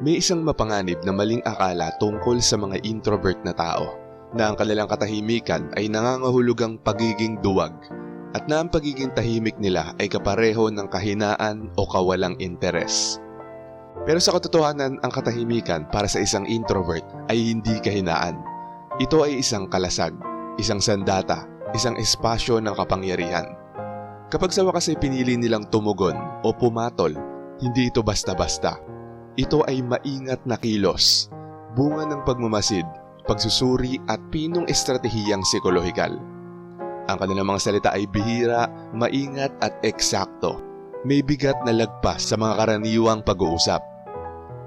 May isang mapanganib na maling akala tungkol sa mga introvert na tao na ang kanilang katahimikan ay nangangahulugang pagiging duwag at na ang pagiging tahimik nila ay kapareho ng kahinaan o kawalang interes. Pero sa katotohanan, ang katahimikan para sa isang introvert ay hindi kahinaan. Ito ay isang kalasag, isang sandata, isang espasyo ng kapangyarihan. Kapag sa wakas ay pinili nilang tumugon o pumatol, hindi ito basta-basta. Ito ay maingat na kilos, bunga ng pagmamasid, pagsusuri at pinong estratehiyang psikolohikal. Ang kanilang mga salita ay bihira, maingat at eksakto. May bigat na lagpas sa mga karaniwang pag-uusap.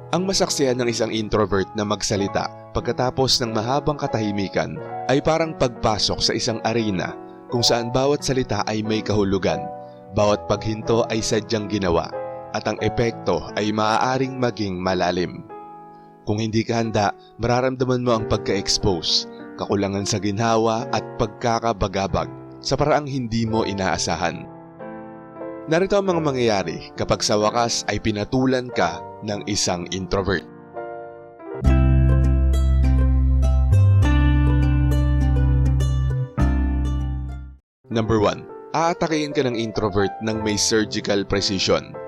Ang masaksihan ng isang introvert na magsalita pagkatapos ng mahabang katahimikan ay parang pagpasok sa isang arena kung saan bawat salita ay may kahulugan, bawat paghinto ay sadyang ginawa, at ang epekto ay maaaring maging malalim. Kung hindi ka handa, mararamdaman mo ang pagka-expose, kakulangan sa ginhawa at pagkakabagabag sa paraang hindi mo inaasahan. Narito ang mga mangyayari kapag sa wakas ay pinatulan ka ng isang introvert. Number 1. Aatakihin ka ng introvert ng may surgical precision.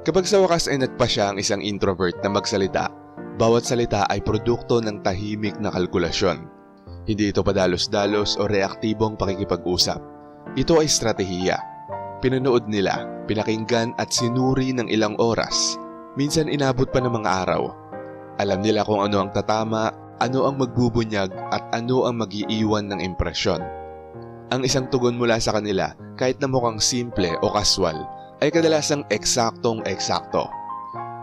Kapag sa wakas ay nagpasya ang isang introvert na magsalita, bawat salita ay produkto ng tahimik na kalkulasyon. Hindi ito padalos-dalos o reaktibong pakikipag-usap. Ito ay estratehiya. Pinanood nila, pinakinggan at sinuri ng ilang oras. Minsan inabot pa ng mga araw. Alam nila kung ano ang tatama, ano ang magbubunyag at ano ang magiiwan ng impresyon. Ang isang tugon mula sa kanila, kahit na mukhang simple o kaswal, ay kadalasang eksaktong eksakto.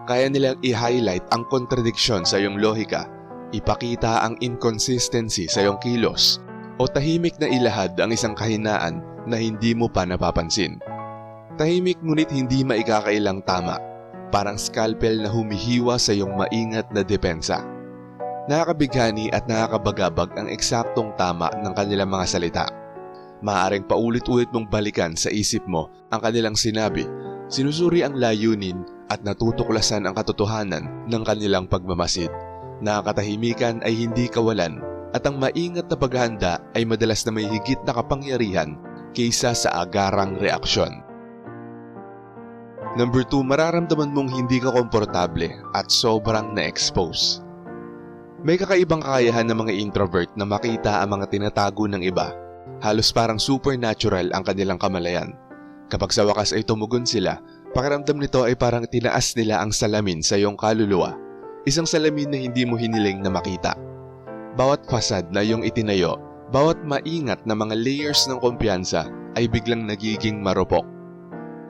Kaya nilang i-highlight ang kontradiksyon sa iyong lohika, ipakita ang inconsistency sa iyong kilos, o tahimik na ilahad ang isang kahinaan na hindi mo pa napapansin. Tahimik ngunit hindi maikakailang tama, parang scalpel na humihiwa sa iyong maingat na depensa. Nakakabighani at nakakabagabag ang eksaktong tama ng kanilang mga salita. Maaaring paulit-ulit mong balikan sa isip mo ang kanilang sinabi, sinusuri ang layunin at natutuklasan ang katotohanan ng kanilang pagmamasid. Nakakatahimikan ay hindi kawalan at ang maingat na paghahanda ay madalas na may higit na kapangyarihan kaysa sa agarang reaksyon. Number 2, mararamdaman mong hindi ka komportable at sobrang na-expose. May kakaibang kakayahan ng mga introvert na makita ang mga tinatago ng iba Halos parang supernatural ang kanilang kamalayan. Kapag sa wakas ay tumugon sila, pakiramdam nito ay parang tinaas nila ang salamin sa iyong kaluluwa. Isang salamin na hindi mo hiniling na makita. Bawat fasad na iyong itinayo, bawat maingat na mga layers ng kumpiyansa ay biglang nagiging marupok.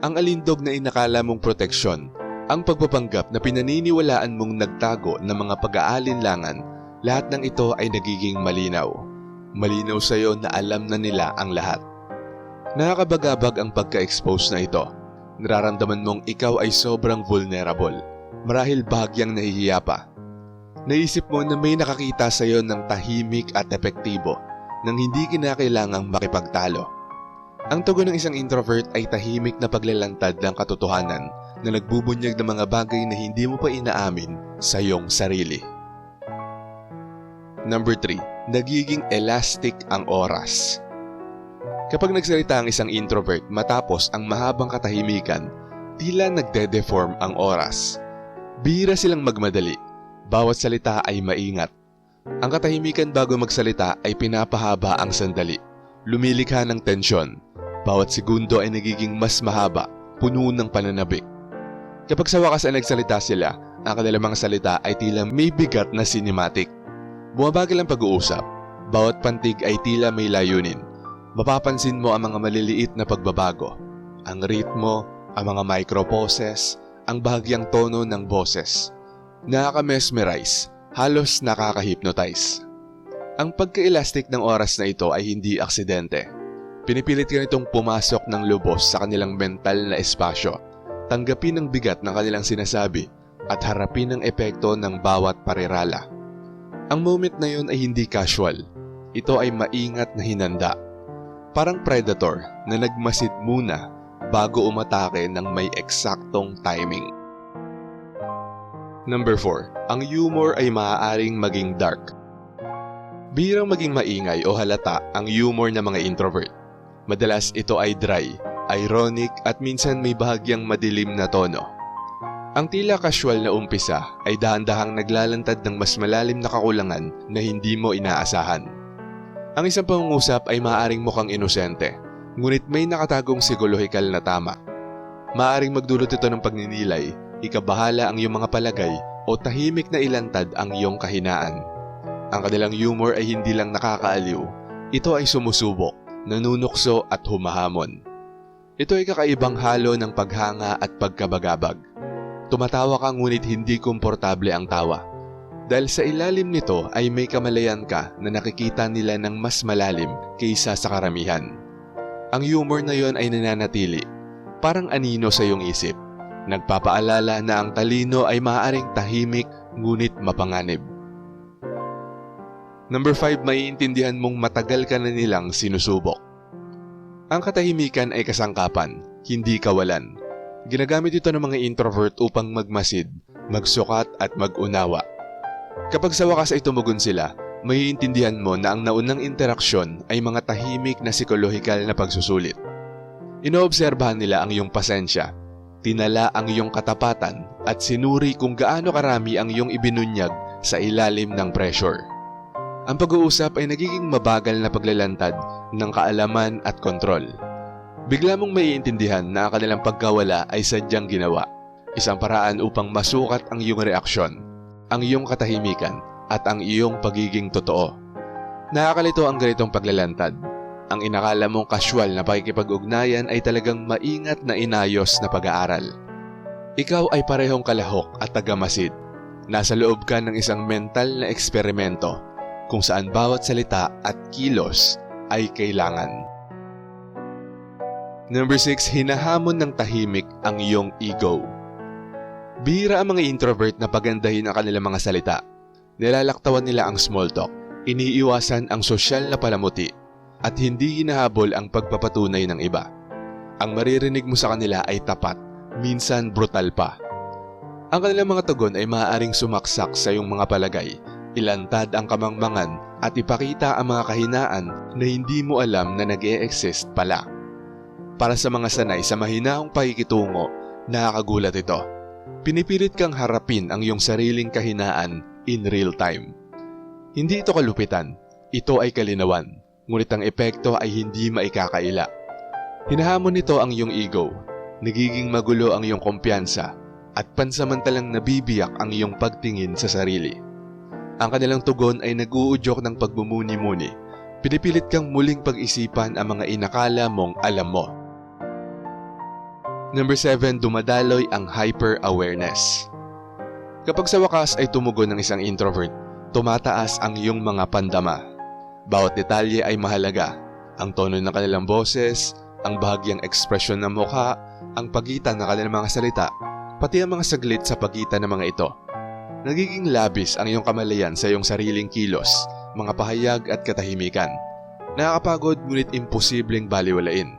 Ang alindog na inakala mong proteksyon, ang pagpapanggap na pinaniniwalaan mong nagtago ng mga pag-aalinlangan, lahat ng ito ay nagiging malinaw. Malinaw sa iyo na alam na nila ang lahat. Nakakabagabag ang pagka-expose na ito. Nararamdaman mong ikaw ay sobrang vulnerable. Marahil bahagyang nahihiya pa. Naisip mo na may nakakita sa iyo ng tahimik at epektibo nang hindi kinakailangang makipagtalo. Ang tugon ng isang introvert ay tahimik na paglalantad ng katotohanan na nagbubunyag ng mga bagay na hindi mo pa inaamin sa iyong sarili. Number 3. Nagiging elastic ang oras. Kapag nagsalita ang isang introvert matapos ang mahabang katahimikan, tila nagde-deform ang oras. Bihira silang magmadali. Bawat salita ay maingat. Ang katahimikan bago magsalita ay pinapahaba ang sandali. Lumilikha ng tensyon. Bawat segundo ay nagiging mas mahaba, puno ng pananabik. Kapag sa wakas ay nagsalita sila, ang kanilang mga salita ay tila may bigat na cinematic. Bumabagal ang pag-uusap. Bawat pantig ay tila may layunin. Mapapansin mo ang mga maliliit na pagbabago. Ang ritmo, ang mga microposes, ang bahagyang tono ng boses. Nakaka-mesmerize, halos nakaka-hypnotize. Ang pagka-elastic ng oras na ito ay hindi aksidente. Pinipilit ka nitong pumasok ng lubos sa kanilang mental na espasyo. Tanggapin ang bigat ng kanilang sinasabi at harapin ang epekto ng bawat parirala. Ang moment na yun ay hindi casual. Ito ay maingat na hinanda. Parang predator na nagmasid muna bago umatake ng may eksaktong timing. Number 4. Ang humor ay maaaring maging dark. Birang maging maingay o halata ang humor ng mga introvert. Madalas ito ay dry, ironic at minsan may bahagyang madilim na tono. Ang tila casual na umpisa ay dahan-dahang naglalantad ng mas malalim na kakulangan na hindi mo inaasahan. Ang isang pangungusap ay maaaring mukhang inosente, ngunit may nakatagong psikolohikal na tama. Maaaring magdulot ito ng pagninilay, ikabahala ang iyong mga palagay o tahimik na ilantad ang iyong kahinaan. Ang kanilang humor ay hindi lang nakakaaliw, ito ay sumusubok, nanunukso at humahamon. Ito ay kakaibang halo ng paghanga at pagkabagabag. Tumatawa ka ngunit hindi komportable ang tawa. Dahil sa ilalim nito ay may kamalayan ka na nakikita nila ng mas malalim kaysa sa karamihan. Ang humor na yon ay nananatili, parang anino sa iyong isip. Nagpapaalala na ang talino ay maaaring tahimik ngunit mapanganib. Number 5, maiintindihan mong matagal ka na nilang sinusubok. Ang katahimikan ay kasangkapan, hindi kawalan. Ginagamit ito ng mga introvert upang magmasid, magsukat at magunawa. Kapag sa wakas ay tumugon sila, maiintindihan mo na ang naunang interaksyon ay mga tahimik na psikolohikal na pagsusulit. Inoobserbahan nila ang iyong pasensya, tinala ang iyong katapatan at sinuri kung gaano karami ang iyong ibinunyag sa ilalim ng pressure. Ang pag-uusap ay nagiging mabagal na paglalantad ng kaalaman at kontrol. Bigla mong maiintindihan na ang kanilang pagkawala ay sadyang ginawa. Isang paraan upang masukat ang iyong reaksyon, ang iyong katahimikan, at ang iyong pagiging totoo. Nakakalito ang ganitong paglalantad. Ang inakala mong casual na pakikipag-ugnayan ay talagang maingat na inayos na pag-aaral. Ikaw ay parehong kalahok at tagamasid. Nasa loob ka ng isang mental na eksperimento kung saan bawat salita at kilos ay kailangan. Number 6, hinahamon ng tahimik ang iyong ego. Bihira ang mga introvert na pagandahin ang kanilang mga salita. Nilalaktawan nila ang small talk, iniiwasan ang sosyal na palamuti, at hindi hinahabol ang pagpapatunay ng iba. Ang maririnig mo sa kanila ay tapat, minsan brutal pa. Ang kanilang mga tugon ay maaaring sumaksak sa iyong mga palagay ilantad ang kamangmangan at ipakita ang mga kahinaan na hindi mo alam na nag exist pala. Para sa mga sanay sa mahinaong pakikitungo, nakakagulat ito. Pinipilit kang harapin ang iyong sariling kahinaan in real time. Hindi ito kalupitan, ito ay kalinawan, ngunit ang epekto ay hindi maikakaila. Hinahamon nito ang iyong ego, nagiging magulo ang iyong kumpiyansa, at pansamantalang nabibiyak ang iyong pagtingin sa sarili. Ang kanilang tugon ay nag-uudyok ng pagmumuni-muni. Pinipilit kang muling pag-isipan ang mga inakala mong alam mo. Number 7, dumadaloy ang hyper-awareness. Kapag sa wakas ay tumugon ng isang introvert, tumataas ang iyong mga pandama. Bawat detalye ay mahalaga. Ang tono ng kanilang boses, ang bahagyang ekspresyon ng mukha, ang pagitan ng kanilang mga salita, pati ang mga saglit sa pagitan ng mga ito Nagiging labis ang iyong kamalayan sa iyong sariling kilos, mga pahayag at katahimikan. Nakakapagod ngunit imposibleng baliwalain.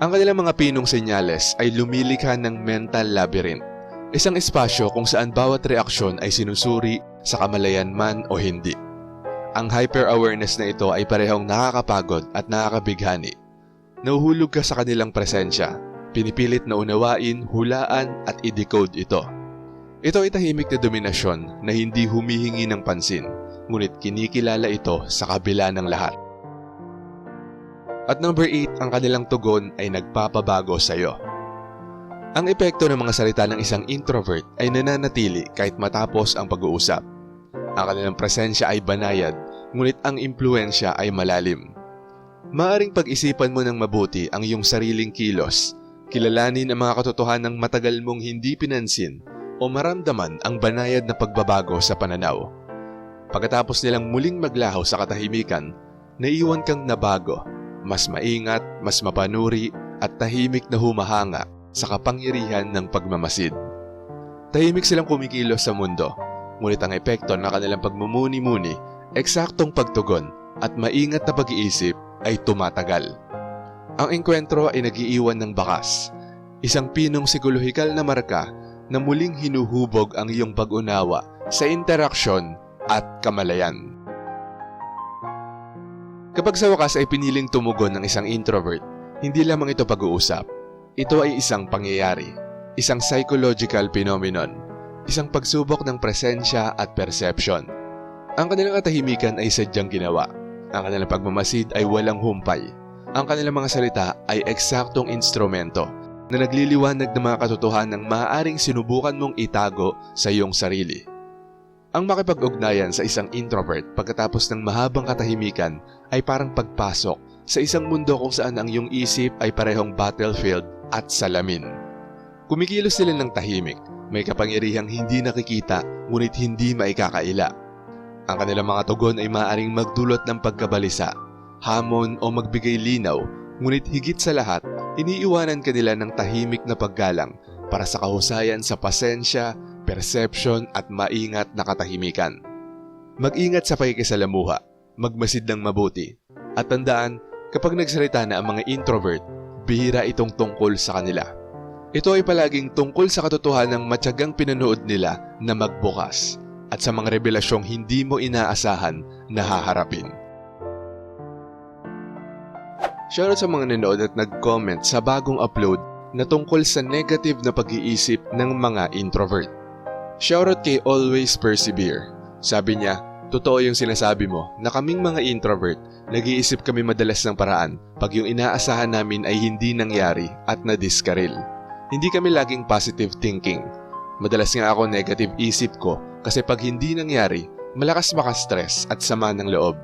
Ang kanilang mga pinong senyales ay lumilikha ng mental labyrinth, isang espasyo kung saan bawat reaksyon ay sinusuri sa kamalayan man o hindi. Ang hyper-awareness na ito ay parehong nakakapagod at nakakabighani. Nauhulog ka sa kanilang presensya, pinipilit na unawain, hulaan at i-decode ito. Ito ay tahimik na dominasyon na hindi humihingi ng pansin, ngunit kinikilala ito sa kabila ng lahat. At number 8, ang kanilang tugon ay nagpapabago sa iyo. Ang epekto ng mga salita ng isang introvert ay nananatili kahit matapos ang pag-uusap. Ang kanilang presensya ay banayad, ngunit ang impluensya ay malalim. Maaring pag-isipan mo ng mabuti ang iyong sariling kilos, kilalanin ang mga katotohanan ng matagal mong hindi pinansin o maramdaman ang banayad na pagbabago sa pananaw. Pagkatapos nilang muling maglaho sa katahimikan, naiwan kang nabago, mas maingat, mas mapanuri at tahimik na humahanga sa kapangyarihan ng pagmamasid. Tahimik silang kumikilos sa mundo, ngunit ang epekto ng kanilang pagmumuni-muni, eksaktong pagtugon at maingat na pag-iisip ay tumatagal. Ang engkwentro ay nagiiwan ng bakas, isang pinong psikolohikal na marka na muling hinuhubog ang iyong pag-unawa sa interaksyon at kamalayan. Kapag sa wakas ay piniling tumugon ng isang introvert, hindi lamang ito pag-uusap. Ito ay isang pangyayari, isang psychological phenomenon, isang pagsubok ng presensya at perception. Ang kanilang katahimikan ay sadyang ginawa. Ang kanilang pagmamasid ay walang humpay. Ang kanilang mga salita ay eksaktong instrumento na nagliliwanag ng mga katotohanan ng maaaring sinubukan mong itago sa iyong sarili. Ang makipag-ugnayan sa isang introvert pagkatapos ng mahabang katahimikan ay parang pagpasok sa isang mundo kung saan ang iyong isip ay parehong battlefield at salamin. Kumikilos sila ng tahimik, may kapangyarihang hindi nakikita ngunit hindi maikakaila. Ang kanilang mga tugon ay maaaring magdulot ng pagkabalisa, hamon o magbigay linaw, ngunit higit sa lahat, iniiwanan kanila ng tahimik na paggalang para sa kahusayan sa pasensya, perception at maingat na katahimikan. Mag-ingat sa pakikisalamuha, magmasid ng mabuti, at tandaan kapag nagsalita na ang mga introvert, bihira itong tungkol sa kanila. Ito ay palaging tungkol sa katotohanan ng matyagang pinanood nila na magbukas at sa mga revelasyong hindi mo inaasahan na haharapin. Shoutout sa mga nanood at nag-comment sa bagong upload na tungkol sa negative na pag-iisip ng mga introvert. Shoutout kay Always Persevere. Sabi niya, totoo yung sinasabi mo na kaming mga introvert, nag-iisip kami madalas ng paraan pag yung inaasahan namin ay hindi nangyari at nadiskaril. Hindi kami laging positive thinking. Madalas nga ako negative isip ko kasi pag hindi nangyari, malakas makastress at sama ng loob.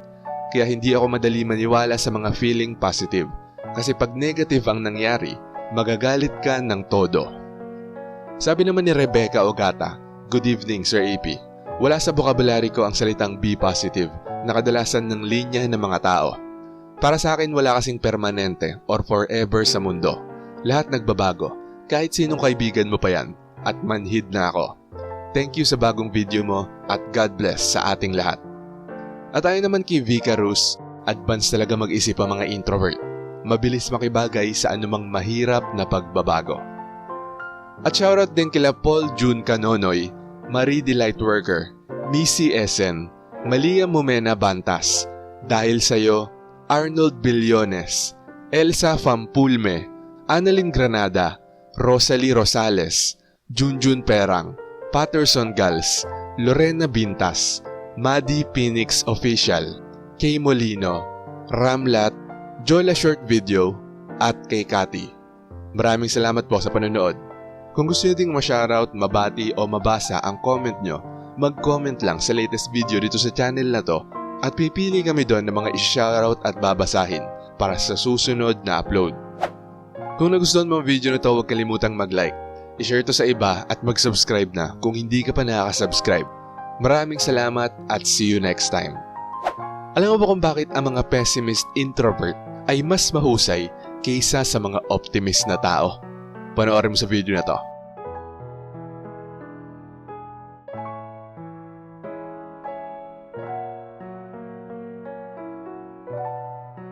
Kaya hindi ako madali maniwala sa mga feeling positive. Kasi pag negative ang nangyari, magagalit ka ng todo. Sabi naman ni Rebecca Ogata, Good evening Sir AP. Wala sa vocabulary ko ang salitang be positive na kadalasan ng linya ng mga tao. Para sa akin wala kasing permanente or forever sa mundo. Lahat nagbabago, kahit sinong kaibigan mo pa yan, at manhid na ako. Thank you sa bagong video mo at God bless sa ating lahat. At tayo naman kay Vika Rus, advance talaga mag-isip ang mga introvert. Mabilis makibagay sa anumang mahirap na pagbabago. At shoutout din kila Paul June Canonoy, Marie the Lightworker, Missy Essen, Malia Momena Bantas, dahil sa'yo, Arnold Billones, Elsa Fampulme, Annalyn Granada, Rosalie Rosales, Junjun Perang, Patterson Gals, Lorena Bintas, Maddie Phoenix Official, Kay Molino, Ramlat, Jola Short Video, at kay Kati. Maraming salamat po sa panonood. Kung gusto nyo ding ma-shoutout, mabati o mabasa ang comment nyo, mag-comment lang sa latest video dito sa channel na to at pipili kami doon ng mga i-shoutout at babasahin para sa susunod na upload. Kung nagustuhan mo ang video na to, huwag kalimutang mag-like, i-share to sa iba at mag-subscribe na kung hindi ka pa nakaka-subscribe. Maraming salamat at see you next time. Alam mo ba kung bakit ang mga pessimist introvert ay mas mahusay kaysa sa mga optimist na tao? Panoorin mo sa video na to.